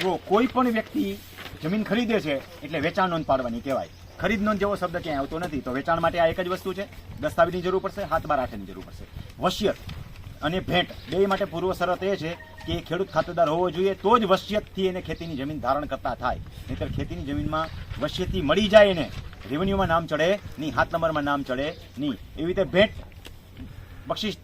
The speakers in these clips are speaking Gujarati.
તો કોઈ પણ વ્યક્તિ જમીન ખરીદે છે, એટલે વેચાણ નોંધ પાડવાની કહેવાય. ખરીદ નોંધ જેવો શબ્દ ક્યાંય આવતો નથી, તો વેચાણ માટે આ એક જ વસ્તુ છે. દસ્તાવેજની જરૂર પડશે હાથ બાર આઠની જરૂર પડશે. વસિયત અને ભેટ, બે માટે પૂર્વ શરત એ છે કે ખેડૂત ખાતેદાર હોવો જોઈએ, તો જ વસિયતથી એને ખેતીની જમીન ધારણ કરતા થાય. નહીતર ખેતીની જમીનમાં વસિયતથી મળી જાય એને, રેવન્યુમાં નામ ચડે નહીં, હાથ નંબરમાં નામ ચડે નહીં. એવી રીતે ભેટ, બક્ષિસ,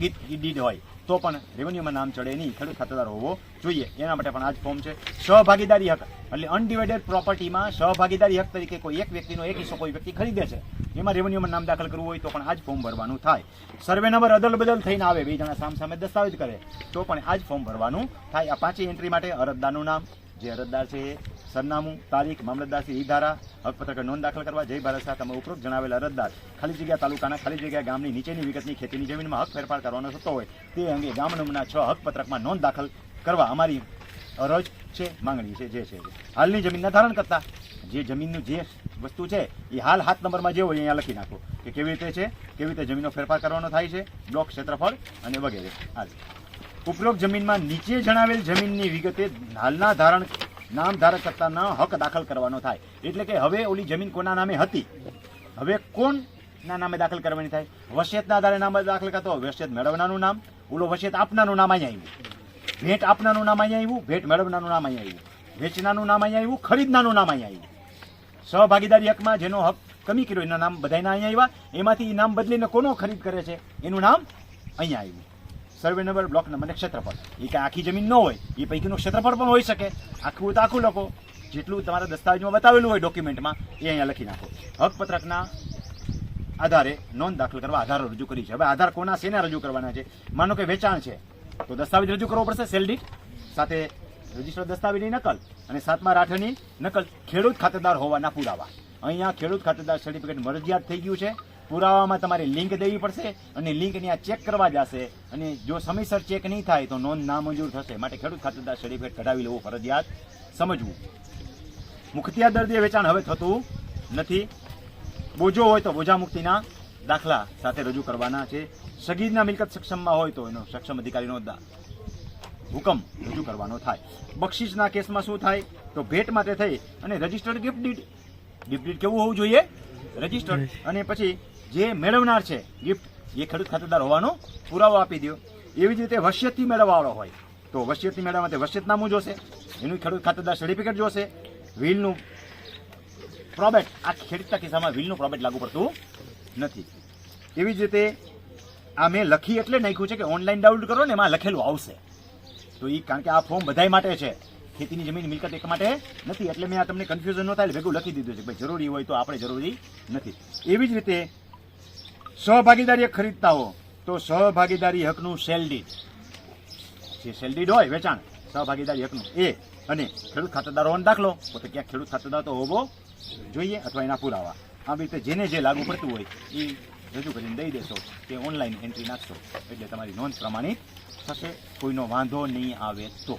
ગીત ડીડ હોય. તો પણ રેવન્યુમાં નામ ચડે નહીં. ખેડૂત ખાતેદાર હોવો જોઈએ. એના માટે પણ આ જ ફોર્મ છે. સહભાગીદારી હક. એટલે અનડિવાઇડેડ પ્રોપર્ટીમાં સહભાગીદારી હક તરીકે કોઈ એક વ્યક્તિનો એક હિસ્સો કોઈ વ્યક્તિ ખરીદે છે. એમાં રેવન્યુમાં નામ દાખલ કરવું હોય તો પણ આ જ ફોર્મ ભરવાનું થાય. સર્વે નંબર અદલ બદલ થઈને આવે. બે જણા સામ સામે દસ્તાવેજ કરે. તો પણ આ જ ફોર્મ ભરવાનું થાય. આ પાંચેય એન્ટ્રી માટે અરજદારનું નામ જે અરજદાર છે એ સરનામું, તારીખ મામલતદારશ્રી ઈ ધારા, હકપત્રક નોંધ દાખલ કરવા જય ભારત શાહ તમે ઉપરોક્ત જણાવેલ અરજદાર ખાલી જગ્યા તાલુકાના ખાલી જગ્યા ગામની નીચેની વિગતની ખેતીની જમીનમાં હક ફેરફાર કરવાનો થતો હોય તે અંગે ગામ નંબરના છ હકપત્રકમાં નોંધ દાખલ કરવા અમારી અરજ છે, માંગણી છે, જે છે. હાલની જમીનના ધારણ કરતા જે જમીનનું જે વસ્તુ છે એ હાલ હાથ નંબરમાં જે હોય અહીંયા લખી નાખો કે કેવી રીતે છે, કેવી રીતે જમીનનો ફેરફાર કરવાનો થાય છે, બ્લોક ક્ષેત્રફળ અને વગેરે. હાલ. ઉપરોક્ત જમીનમાં નીચે જણાવેલ જમીનની વિગતે હાલના ધારણ નામ ધારક કરતાના હક દાખલ કરવાનો થાય. એટલે કે હવે ઓલી જમીન કોના નામે હતી? હવે કોણના નામે દાખલ કરવાની થાય? વસિયતના આધારે નામ દાખલ કરતો વસિયત મેળવનારનું નામ. ઓલો વસિયત આપનારનું નામ અહીંયા આવ્યું. ભેટ આપનારનું નામ અહીંયા આવ્યું, ભેટ મેળવનારનું નામ અહીંયા આવ્યું. વેચનારનું નામ અહીંયા આવ્યું ખરીદનારનું નામ અહીંયા આવ્યું. સહભાગીદારી હકમાં જેનો હક કમી કર્યો, એના નામ બધાના અહીંયા આવ્યા. એમાંથી નામ બદલીને કોનો ખરીદ કરે છે? એનું નામ અહીંયા આવ્યું. સર્વે નંબર બ્લોક નંબર ક્ષેત્રફળ. એ કાંઈ આખી જમીન ન હોય, એ પૈકીનું ક્ષેત્રફળ પણ હોઈ શકે. આખું તો આખું લખો. જેટલું તમારા દસ્તાવેજમાં બતાવેલું હોય ડોક્યુમેન્ટમાં એ અહીંયા લખી નાખો. હકપત્રકના આધારે નોંધ દાખલ કરવા આધારો રજૂ કરી છે. હવે આધાર કોના શેના રજૂ કરવાના છે? માનો કે વેચાણ છે. તો દસ્તાવેજ રજૂ કરવો પડશે સેલડી સાથે રજિસ્ટર દસ્તાવેજની નકલ અને સાતમા રાઠની નકલ ખેડૂત ખાતેદાર હોવાના પુરાવા. અહીંયા ખેડૂત ખાતેદાર સર્ટિફિકેટ મરજિયાત થઈ ગયું છે. પુરાવામાં તમારે લિંક દેવી પડશે અને લિંક ત્યાં ચેક કરવા જશે. અને જો સમયસર ચેક નહીં થાય તો નોંધ નામંજૂર થશે. માટે ખેડૂત ખાતેદાર સર્ટિફિકેટ કઢાવી લેવું ફરજિયાત. સમજવું. મુખત્યા દર્દીએ વેચાણ હવે થતું નથી. બોજો હોય તો બોજા મુક્તિના દાખલા સાથે રજૂ કરવાના છે. સગીરના મિલકત સક્ષમમાં હોય તો એનો સક્ષમ અધિકારીનો હુકમ રજૂ કરવાનો થાય. બક્ષિસના કેસમાં શું થાય? તો ભેટ માટે થઈ અને registered gift deed gift deed કેવું હોવું જોઈએ? રજિસ્ટર્ડ. અને પછી જે મેળવનાર છે ગિફ્ટ એ ખેડૂત ખાતેદાર હોવાનો પુરાવો આપી દો એવી જ રીતે વસિયતથી મેળવવાવાળો હોય. તો વસિયતથી મેળવવા માટે વસિયતનામું જોશે, એનું ખેડૂત ખાતેદાર સર્ટિફિકેટ જોશે વ્હીલનું પ્રોબેટ આ ખેડૂતના કિસ્સામાં વ્હીલનું પ્રોબેટ લાગુ પડતું નથી. એવી જ રીતે આ મેં લખી એટલે નાખ્યું છે કે ઓનલાઈન ડાઉનલોડ કરો ને એમાં લખેલું આવશે. તો એ કારણ કે આ ફોર્મ બધાય માટે છે. ખેતીની જમીન મિલકત એક માટે નથી. એટલે મેં આ તમને કન્ફ્યુઝન ન થાય ભેગું લખી દીધું છે ભાઈ જરૂરી હોય તો આપણે જરૂરી નથી. એવી જ રીતે સહભાગીદારી હક ખરીદતા હો તો સહભાગીદારી હકનું સેલડીડ જે સેલડીડ હોય, વેચાણ, સહભાગીદારી હકનું. એ અને ખેડૂત ખાતેદાર હોવાનો દાખલો. પોતે ક્યાંક ખેડૂત ખાતેદાર તો હોવો જોઈએ અથવા એના પુરાવા. આમ રીતે જેને જે લાગુ પડતું હોય એ રજૂ કરીને દઈ દેશો કે ઓનલાઈન એન્ટ્રી નાખશો. એટલે તમારી નોંધ પ્રમાણિત થશે. કોઈનો વાંધો નહીં આવે તો.